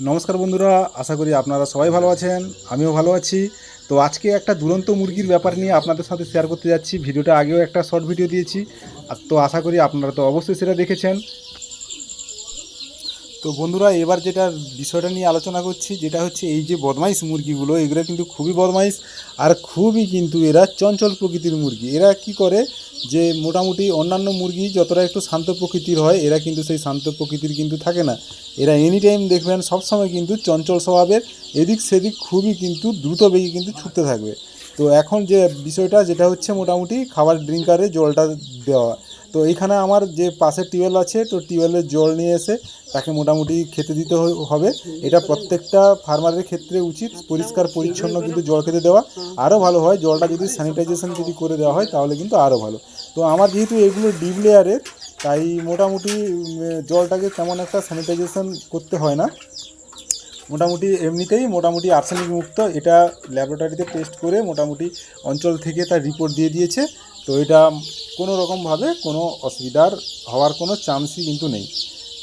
নমস্কার বন্ধুরা, আশা করি আপনারা সবাই ভালো আছেন, আমিও ভালো আছি। তো আজকে একটা দুরন্ত মুরগির ব্যাপার নিয়ে আপনাদের সাথে শেয়ার করতে যাচ্ছি। ভিডিওটা আগেও একটা শর্ট ভিডিও দিয়েছি। তো আশা করি আপনারা তো অবশ্যই সেটা দেখেছেন। তো বন্ধুরা, এবার যেটা বিষয়টা নিয়ে আলোচনা করছি, যেটা হচ্ছে এই যে বদমাইশ মুরগিগুলো, এগুলো কিন্তু খুবই বদমাইশ আর খুবই কিন্তু এরা চঞ্চল প্রকৃতির মুরগি। এরা কি করে যে মোটামুটি অন্যান্য মুরগি যতটা একটু শান্ত প্রকৃতির হয়, এরা কিন্তু সেই শান্ত প্রকৃতির কিন্তু থাকে না। এরা এনি টাইম দেখবেন সবসময় কিন্তু চঞ্চল স্বভাবের, এদিক সেদিক খুবই কিন্তু দ্রুত বেগে কিন্তু ছুটতে থাকবে। তো এখন যে বিষয়টা, যেটা হচ্ছে মোটামুটি খাবার ড্রিঙ্কারে জলটা দেওয়া। তো এইখানে আমার যে পাশে টিউবওয়েল আছে, তো টিউবওয়েলের জল নিয়ে এসে তাকে মোটামুটি খেতে দিতে হবে। এটা প্রত্যেকটা ফার্মারের ক্ষেত্রে উচিত, পরিষ্কার, পরিচ্ছন্ন কিন্তু জল খেতে দেওয়া। আরও ভালো হয়, জলটা যদি স্যানিটাইজেশন যদি করে দেওয়া হয়, তাহলে কিন্তু আরও ভালো। তো আমার যেহেতু এগুলো ডিপ লেয়ারের, তাই মোটামুটি জলটাকে তেমন একটা স্যানিটাইজেশন করতে হয় না। মোটামুটি এমনিতেই মোটামুটি আর্সেনিক মুক্ত। এটা ল্যাবরেটরিতে টেস্ট করে মোটামুটি অঞ্চল থেকে তার রিপোর্ট দিয়ে দিয়েছে। তো এটা কোনো রকমভাবে কোনো অসুবিধার হওয়ার কোনো চান্সই কিন্তু নেই।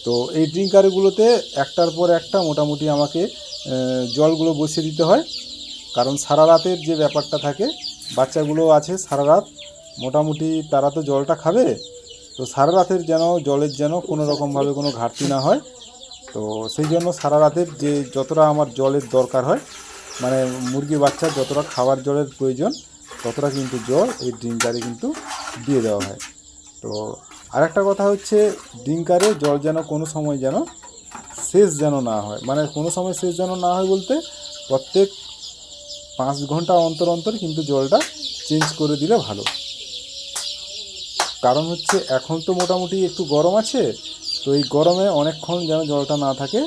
তো এই ড্রিঙ্কারগুলোতে একটার পর একটা মোটামুটি আমাকে জলগুলো বসিয়ে দিতে হয়। কারণ সারা রাতের যে ব্যাপারটা থাকে, বাচ্চাগুলো আছে সারা রাত, মোটামুটি তারা তো জলটা খাবে। তো সারা রাতের যেন, জলের যেন কোনো রকমভাবে কোনো ঘাটতি না হয়। তো সেই জন্য সারা রাতের যে যতটা আমার জলের দরকার হয় মানে মুরগি বাচ্চা যতটা খাবার জলের প্রয়োজন, ততটা কিন্তু জল এই ড্রিঙ্কারে কিন্তু দিয়ে দেওয়া হয়। তো আরেকটা কথা হচ্ছে, ড্রিঙ্কারে জল যেন কোনো সময় যেন শেষ যেন না হয়। মানে কোনো সময় শেষ যেন না হয় বলতে, প্রত্যেক পাঁচ ঘণ্টা অন্তর অন্তর কিন্তু জলটা চেঞ্জ করে দিলে ভালো। কারণ হচ্ছে এখন তো মোটামুটি একটু গরম আছে তো এই গরমে অনেকক্ষণ যেন জলটা না থাকে,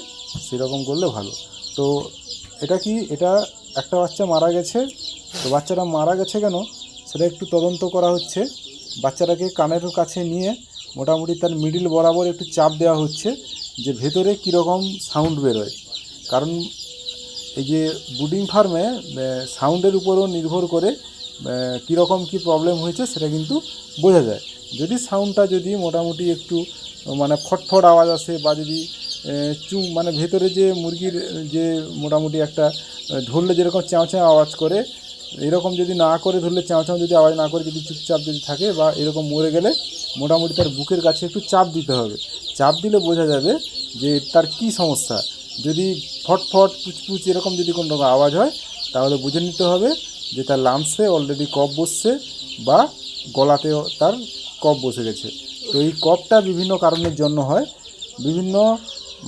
সেরকম করলে ভালো। তো এটা কি, এটা একটা বাচ্চা মারা গেছে, তো বাচ্চাটা মারা গেছে কেন? সেটা একটু তদন্ত করা হচ্ছে। বাচ্চাটাকে কানের কাছে নিয়ে মোটামুটি তার মিডিল বরাবর একটু চাপ দেওয়া হচ্ছে যে ভেতরে কীরকম সাউন্ড বেরোয়। কারণ এই যে বুডিং ফার্মে সাউন্ডের উপরও নির্ভর করে কীরকম কী প্রবলেম হয়েছে সেটা কিন্তু বোঝা যায়। যদি সাউন্ডটা যদি মোটামুটি একটু মানে ফটফট আওয়াজ আসে বা যদি চু মানে ভেতরে যে মুরগির, যে মোটামুটি একটা ধরলে যেরকম চাও আওয়াজ করে, এরকম যদি না করে ধরলে চাও যদি আওয়াজ না করে যদি চুপচাপ যদি থাকে বা এরকম মরে গেলে মোটামুটি তার বুকের কাছে একটু চাপ দিতে হবে। চাপ দিলে বোঝা যাবে যে তার কি সমস্যা। যদি ফটফট পুচপুচ এরকম যদি কোনো রকম আওয়াজ হয়, তাহলে বুঝে নিতে হবে যে তার লাংসে অলরেডি কফ বসছে বা গলাতেও তার কফ বসে গেছে। তো এই কফটা বিভিন্ন কারণের জন্য হয় বিভিন্ন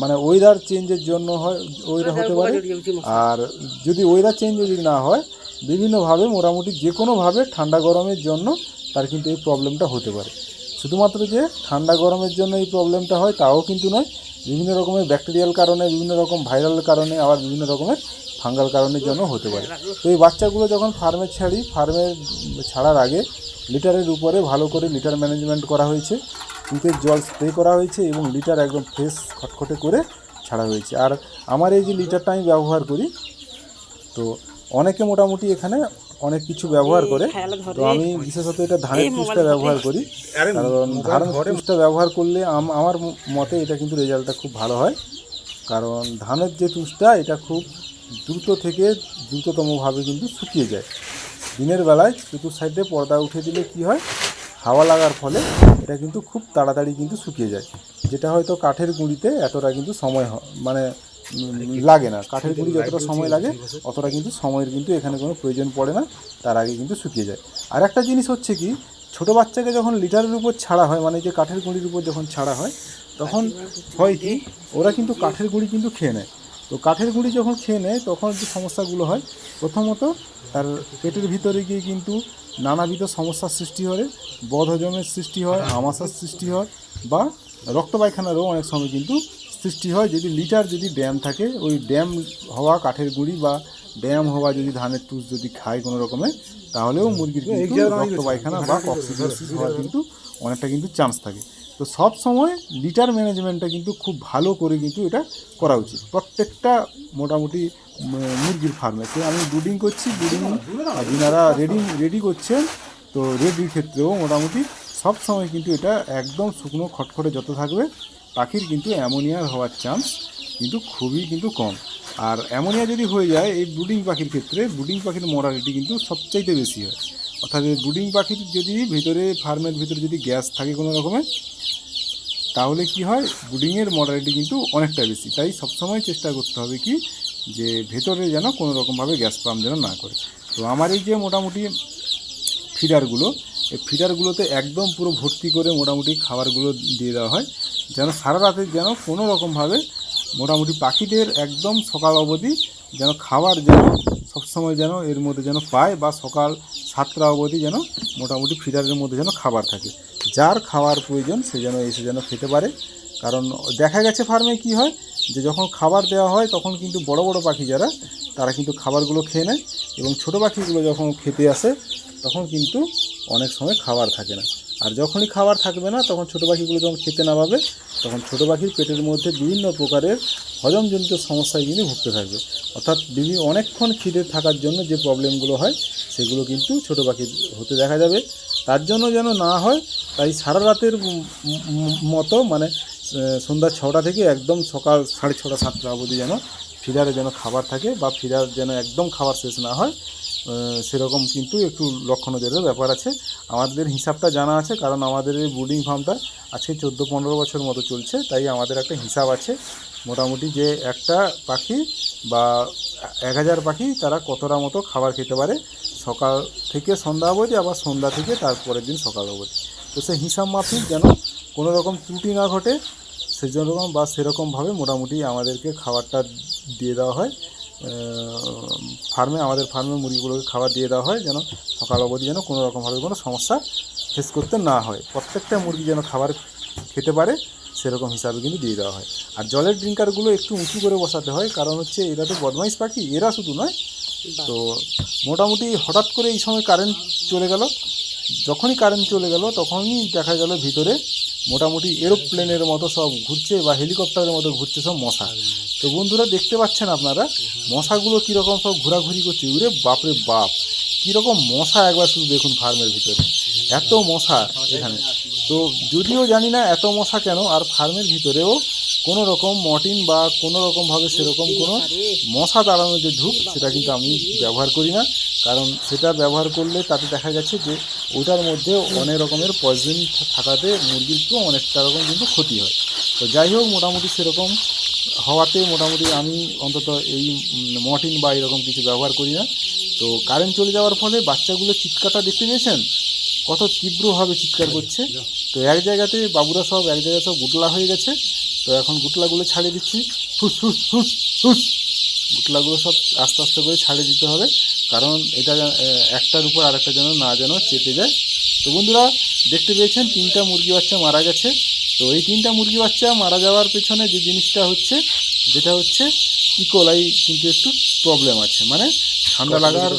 মানে ওয়েদার চেঞ্জের জন্য হয় ওয়েদার হতে পারে। আর যদি ওয়েদার চেঞ্জ যদি না হয় বিভিন্নভাবে মোটামুটি যে কোনোভাবে ঠান্ডা গরমের জন্য তার কিন্তু এই প্রবলেমটা হতে পারে। শুধুমাত্র যে ঠান্ডা গরমের জন্য এই প্রবলেমটা হয় তাও কিন্তু নয়। বিভিন্ন রকমের ব্যাকটেরিয়াল কারণে বিভিন্ন রকম ভাইরাল কারণে আবার বিভিন্ন রকমের ফাঙ্গাল কারণের জন্য হতে পারে। তো এই বাচ্চাগুলো যখন ফার্মে ছাড়ি ফার্মে ছাড়ার আগে লিটারের উপরে ভালো করে লিটার ম্যানেজমেন্ট করা হয়েছে। শীতের জল স্প্রে করা হয়েছে এবং লিটার একদম ফ্রেশ খটখটে করে ছাড়া হয়েছে। আর আমার এই যে লিটারটা আমি ব্যবহার করি তো অনেকে মোটামুটি এখানে অনেক কিছু ব্যবহার করে। তো আমি বিশেষত এটা ধানের তুষটা ব্যবহার করি। কারণ ধানের তুষটা ব্যবহার করলে আম- আমার মতে এটা কিন্তু রেজাল্টটা খুব ভালো হয়। কারণ ধানের যে তুষটা এটা খুব দ্রুত থেকে দ্রুততমভাবে কিন্তু শুকিয়ে যায়। দিনের বেলায় চতুর সাইডে পর্দা উঠে দিলে কি হয়? হাওয়া লাগার ফলে এটা কিন্তু খুব তাড়াতাড়ি কিন্তু শুকিয়ে যায়। যেটা হয়তো কাঠের গুঁড়িতে এতটা কিন্তু সময় মানে লাগে না। কাঠের গুঁড়ি যতটা সময় লাগে, অতটা কিন্তু সময়ের কিন্তু এখানে কোনো প্রয়োজন পড়ে না, তার আগে কিন্তু শুকিয়ে যায়। আর একটা জিনিস হচ্ছে কি, ছোট বাচ্চাকে যখন লিটারের উপর ছাড়া হয় মানে যে কাঠের গুঁড়ির উপর যখন ছাড়া হয়, তখন হয় কি, ওরা কিন্তু কাঠের গুঁড়ি কিন্তু খেয়ে নেয়। তো কাঠের গুঁড়ি যখন খেয়ে নেয় তখন যে সমস্যাগুলো হয় প্রথমত তার পেটের ভিতরে গিয়ে কিন্তু নানাবিধ সমস্যার সৃষ্টি হয় বদ হজমের সৃষ্টি হয় আমাশার সৃষ্টি হয় বা রক্ত পায়খানারও অনেক সময় কিন্তু সৃষ্টি হয়। যদি লিটার যদি ড্যাম থাকে ওই ড্যাম হওয়া কাঠের গুঁড়ি বা ড্যাম হওয়া যদি ধানের টুস যদি খায় কোনো রকমের তাহলেও মুরগির কিন্তু রক্ত পায়খানা বা কক্সিডোসিস হওয়ার কিন্তু অনেকটা কিন্তু চান্স থাকে। তো সব সময় লিটার ম্যানেজমেন্টটা কিন্তু খুব ভালো করে কিন্তু এটা করা উচিত। প্রত্যেকটা মোটামুটি মুরগির ফার্মে তো আমি ব্রুডিং করছি ব্রুডিং যিনারা রেডি রেডি করছেন তো রেডির ক্ষেত্রেও মোটামুটি সব সময় কিন্তু এটা একদম শুকনো খটখটে যত থাকবে পাখির কিন্তু অ্যামোনিয়ার হওয়ার চান্স কিন্তু খুবই কিন্তু কম। আর অ্যামোনিয়া যদি হয়ে যায় এই ব্রুডিং পাখির ক্ষেত্রে ব্রুডিং পাখির মরালিটি কিন্তু সবচাইতে বেশি হয়। অর্থাৎ ব্রুডিং পাখির যদি ভিতরে, ফার্মের ভিতরে যদি গ্যাস থাকে কোনো রকমের তাহলে কি হয়? ব্রুডিংয়ের মডালিটি কিন্তু অনেকটা বেশি। তাই সবসময় চেষ্টা করতে হবে কি? যে ভেতরে যেন কোনো রকমভাবে গ্যাস পাম্প যেন না করে। তো আমার এই যে মোটামুটি ফিডারগুলো, এই ফিডারগুলোতে একদম পুরো ভর্তি করে মোটামুটি খাবারগুলো দিয়ে দেওয়া হয়, যেন সারা রাতে যেন কোনো রকমভাবে মোটামুটি পাখিদের একদম সকাল অবধি যেন খাবার যেন সবসময় যেন এর মধ্যে যেন পায় বা সকাল সাতটা অবধি যেন মোটামুটি ফিডারের মধ্যে যেন খাবার থাকে। যার খাওয়ার প্রয়োজন সে যেন এসে যেন খেতে পারে। কারণ দেখা গেছে ফার্মে কি হয় যে যখন খাবার দেওয়া হয় তখন কিন্তু বড় বড় পাখি যারা, তারা কিন্তু খাবারগুলো খেয়ে নেয় এবং ছোটো পাখিগুলো যখন খেতে আসে তখন কিন্তু অনেক সময় খাবার থাকে না। আর যখনই খাবার থাকবে না, তখন ছোটো পাখিগুলো যখন খেতে না পাবে, তখন ছোটো পাখির পেটের মধ্যে বিভিন্ন প্রকারের হজমজনিত সমস্যায় কিন্তু ভুগতে থাকবে। অর্থাৎ বিভিন্ন অনেকক্ষণ খিদে থাকার জন্য যে প্রবলেমগুলো হয়, সেগুলো কিন্তু ছোটো পাখির হতে দেখা যাবে। তার জন্য যেন না হয়, তাই সারা রাতের মতো মানে সন্ধ্যা ছটা থেকে একদম সকাল সাড়ে ছটা, সাতটা অবধি যেন ফিডারে যেন খাবার থাকে বা ফিডার যেন একদম খাবার শেষ না হয় সেরকম কিন্তু একটু লক্ষ্য নজরের ব্যাপার আছে। আমাদের হিসাবটা জানা আছে, কারণ আমাদের এই ব্রুডিং ফার্মটা আজকে চোদ্দ পনেরো বছর মতো চলছে, তাই আমাদের একটা হিসাব আছে। মোটামুটি যে একটা পাখি বা এক হাজার পাখি তারা কতটা মতো খাবার খেতে পারে, সকাল থেকে সন্ধ্যা অবধি আবার সন্ধ্যা থেকে তারপরের দিন সকাল অবধি। তো সেই হিসাব মাফিক যেন কোনো রকম ত্রুটি না ঘটে, সেজন্য বা সেরকমভাবে মোটামুটি আমাদেরকে খাবারটা দিয়ে দেওয়া হয়। ফার্মে, আমাদের ফার্মে মুরগিগুলোকে খাবার দিয়ে দেওয়া হয় যেন সকাল অবধি যেন কোনো রকমভাবে কোনো সমস্যা ফেস করতে না হয়। প্রত্যেকটা মুরগি যেন খাবার খেতে পারে, সেরকম হিসাবে কিন্তু দিয়ে দেওয়া হয়। আর জলের ড্রিঙ্কারগুলো একটু উঁচু করে বসাতে হয়, কারণ হচ্ছে এরা তো বদমাইশ পাখি, এরা শুধু নয়। তো মোটামুটি হঠাৎ করে এই সময় কারেন্ট চলে গেল। যখনই কারেন্ট চলে গেল, তখনই দেখা গেল ভিতরে মোটামুটি এরোপ্লেনের মতো সব ঘুরছে বা হেলিকপ্টারের মতো ঘুরছে সব মশা। তো বন্ধুরা দেখতে পাচ্ছেন আপনারা, মশাগুলো কীরকম সব ঘোরাঘুরি করছে? উরে বাপরে বাপ! কীরকম মশা একবার শুধু দেখুন ফার্মের ভিতরে। এত মশা এখানে। তো যদিও জানি না এত মশা কেন, আর ফার্মের ভিতরেও কোনো রকম মর্টিন বা কোনো রকমভাবে সেরকম কোনো মশা তাড়ানোর যে ধূপ, সেটা কিন্তু আমি ব্যবহার করি না। কারণ সেটা ব্যবহার করলে তাতে দেখা গেছে যে ওটার মধ্যে অনেক রকমের পয়জন থাকাতে মুরগির তো অনেকটা রকম কিন্তু ক্ষতি হয়। তো যাই হোক, মোটামুটি সেরকম হওয়াতে মোটামুটি আমি অন্তত এই মর্টিন বা এরকম কিছু ব্যবহার করি না। তো কারেন্ট চলে যাওয়ার ফলে বাচ্চাগুলো চিৎকারটা দেখতে পেয়েছেন? কত তীব্রভাবে চিৎকার করছে। তো এক জায়গাতে বাবুরা সব, এক জায়গায় সব গুটলা হয়ে গেছে। তো এখন গুটলাগুলো ছাড়িয়ে দিচ্ছি। ফুস ফুস ফুস ফুস। গুটলাগুলো সব আস্তে আস্তে করে ছাড়িয়ে দিতে হবে। কারণ এটা একটার উপর আরেকটা যেন না যেন চেপে যায়। তো বন্ধুরা দেখতে পেয়েছেন তিনটা মুরগি বাচ্চা মারা গেছে। তো এই তিনটা মুরগি বাচ্চা মারা যাওয়ার পেছনে যে জিনিসটা হচ্ছে যেটা হচ্ছে ইকোলাই কিন্তু একটু প্রবলেম আছে। মানে ঠান্ডা লাগার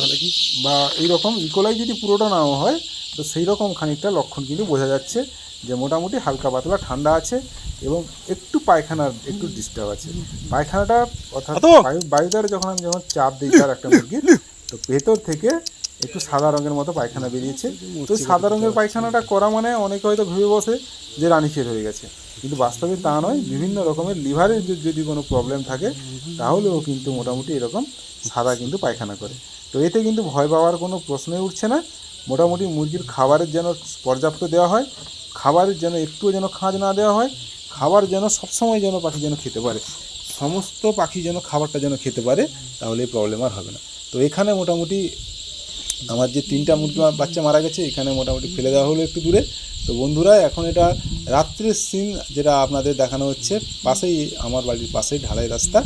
বা এইরকম ইকোলাই যদি পুরোটা নাও হয় তো সেই রকম খানিকটা লক্ষণ কিন্তু বোঝা যাচ্ছে যে মোটামুটি হালকা পাতলা ঠান্ডা আছে এবং একটু পায়খানার একটু ডিস্টার্ব আছে। পায়খানাটা অর্থাৎ বায়ু বায়ুদারে যখন আমি যখন চাপ দিই তার একটা মুরগির তো ভেতর থেকে একটু সাদা রঙের মতো পায়খানা বেরিয়েছে। তো সাদা রঙের পায়খানাটা করা মানে অনেকে হয়তো ভেবে বসে যে রানীক্ষেত হয়ে গেছে। কিন্তু বাস্তবে তা নয়, বিভিন্ন রকমের লিভারের যদি- কোনো প্রবলেম থাকে, তাহলেও কিন্তু মোটামুটি এরকম সাদা কিন্তু পায়খানা করে। তো এতে কিন্তু ভয় পাওয়ার কোনো প্রশ্নই উঠছে না। মোটামুটি মুরগির খাবারের যেন পর্যাপ্ত দেওয়া হয়, খাবারের যেন একটুও যেন খাঁজ না দেওয়া হয়, খাবার যেন সবসময় যেন পাখি যেন খেতে পারে। সমস্ত পাখি যেন খাবারটা যেন খেতে পারে, তাহলে এই প্রবলেম আর হবে না। তো এখানে মোটামুটি আমার যে তিনটা মুরগি বাচ্চা মারা গেছে এখানে মোটামুটি ফেলে দেওয়া হলো একটু দূরে। তো বন্ধুরা এখন এটা রাত্রের সিন যেটা আপনাদের দেখানো হচ্ছে পাশেই আমার বাড়ির পাশেই ঢালাই রাস্তা।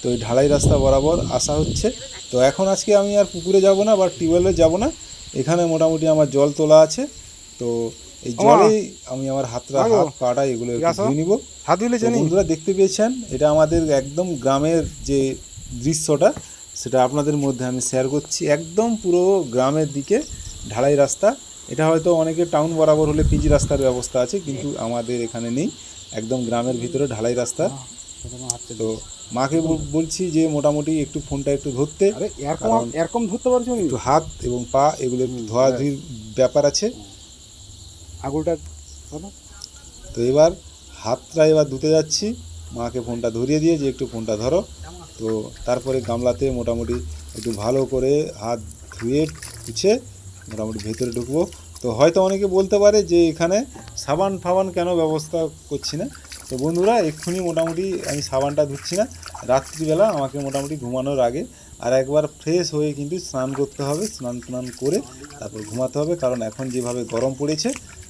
তো এই ঢালাই রাস্তা বরাবর আসা হচ্ছে। তো এখন আজকে আমি আর পুকুরে যাব না বা টিউবওয়েলে যাব না। এখানে মোটামুটি আমার জল তোলা আছে। তো এই জলেই আমি আমার হাতটা হাত পাটা এগুলো ধুয়ে নিব। বন্ধুরা দেখতে পেয়েছেন এটা আমাদের একদম গ্রামের যে দৃশ্যটা। সেটা আপনাদের মধ্যে আমি শেয়ার করছি। একদম পুরো গ্রামের দিকে ঢালাই রাস্তা। এটা হয়তো অনেকে টাউন বরাবর হলে পিজি রাস্তার ব্যবস্থা আছে কিন্তু আমাদের এখানে নেই। একদম গ্রামের ভিতরে ঢালাই রাস্তা। তো মাকে বলছি যে মোটামুটি একটু ফোনটা একটু ধরতে। এরকম ধরতে পারছ একটু হাত এবং পা এগুলো একটু ধোয়াধুয়ির ব্যাপার আছে। আগুলটা তো এবার হাতটা এবার ধুতে যাচ্ছি। মাকে ফোনটা ধরিয়ে দিয়ে যে একটু ফোনটা ধরো। তো তারপরে গামলাতে মোটামুটি একটু ভালো করে হাত ধুয়ে পুছে মোটামুটি ভেতরে ঢুকবো। তো হয়তো অনেকে বলতে পারে যে এখানে সাবান ফাবান কেন ব্যবস্থা করছি না? তো বন্ধুরা, এক্ষুনি মোটামুটি আমি সাবানটা ধুচ্ছি না। রাত্রিবেলা আমাকে মোটামুটি ঘুমানোর আগে আর একবার ফ্রেশ হয়ে কিন্তু স্নান করতে হবে। স্নান টান করে তারপর ঘুমাতে হবে। কারণ এখন যেভাবে গরম পড়েছে,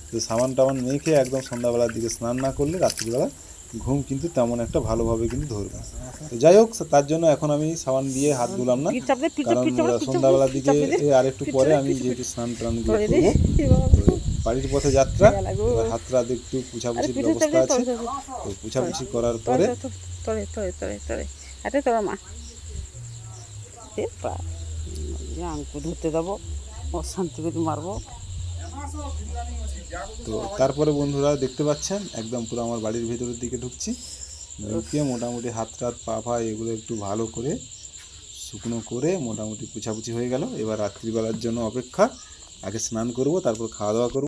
তো সাবান টাবান মেখে একদম সন্ধ্যাবেলার দিকে স্নান না করলে রাত্রিবেলা ঘুম কিন্তু তেমন একটা ভালোভাবে কিন্তু ধরবে। তো যাই হোক তার জন্য এখন আমি সাবান দিয়ে হাত ধুলাম না। কারণ সন্ধ্যাবেলার দিকে আর একটু পরে আমি যেহেতু স্নান টান বাড়ির পথে যাত্রা। এবার হাত রাত একটু পুছাপুছির ব্যবস্থা আছে। তো পুছাপুছি করার পরে তোরে তোরে তোরে তোরে হাতে তোর মা। ধরতে দেবো অশান্তি করে মারবো। তো তারপরে বন্ধুরা দেখতে পাচ্ছেন, একদম পুরো আমার বাড়ির ভেতরের দিকে ঢুকছি। ঢুকিয়ে মোটামুটি হাত টাত, পা ফা এগুলো একটু ভালো করে শুকনো করে মোটামুটি পুছাপুছি হয়ে গেল। এবার রাত্রিবেলার জন্য অপেক্ষা, আগে স্নান করব, তারপর খাওয়া দাওয়া করব।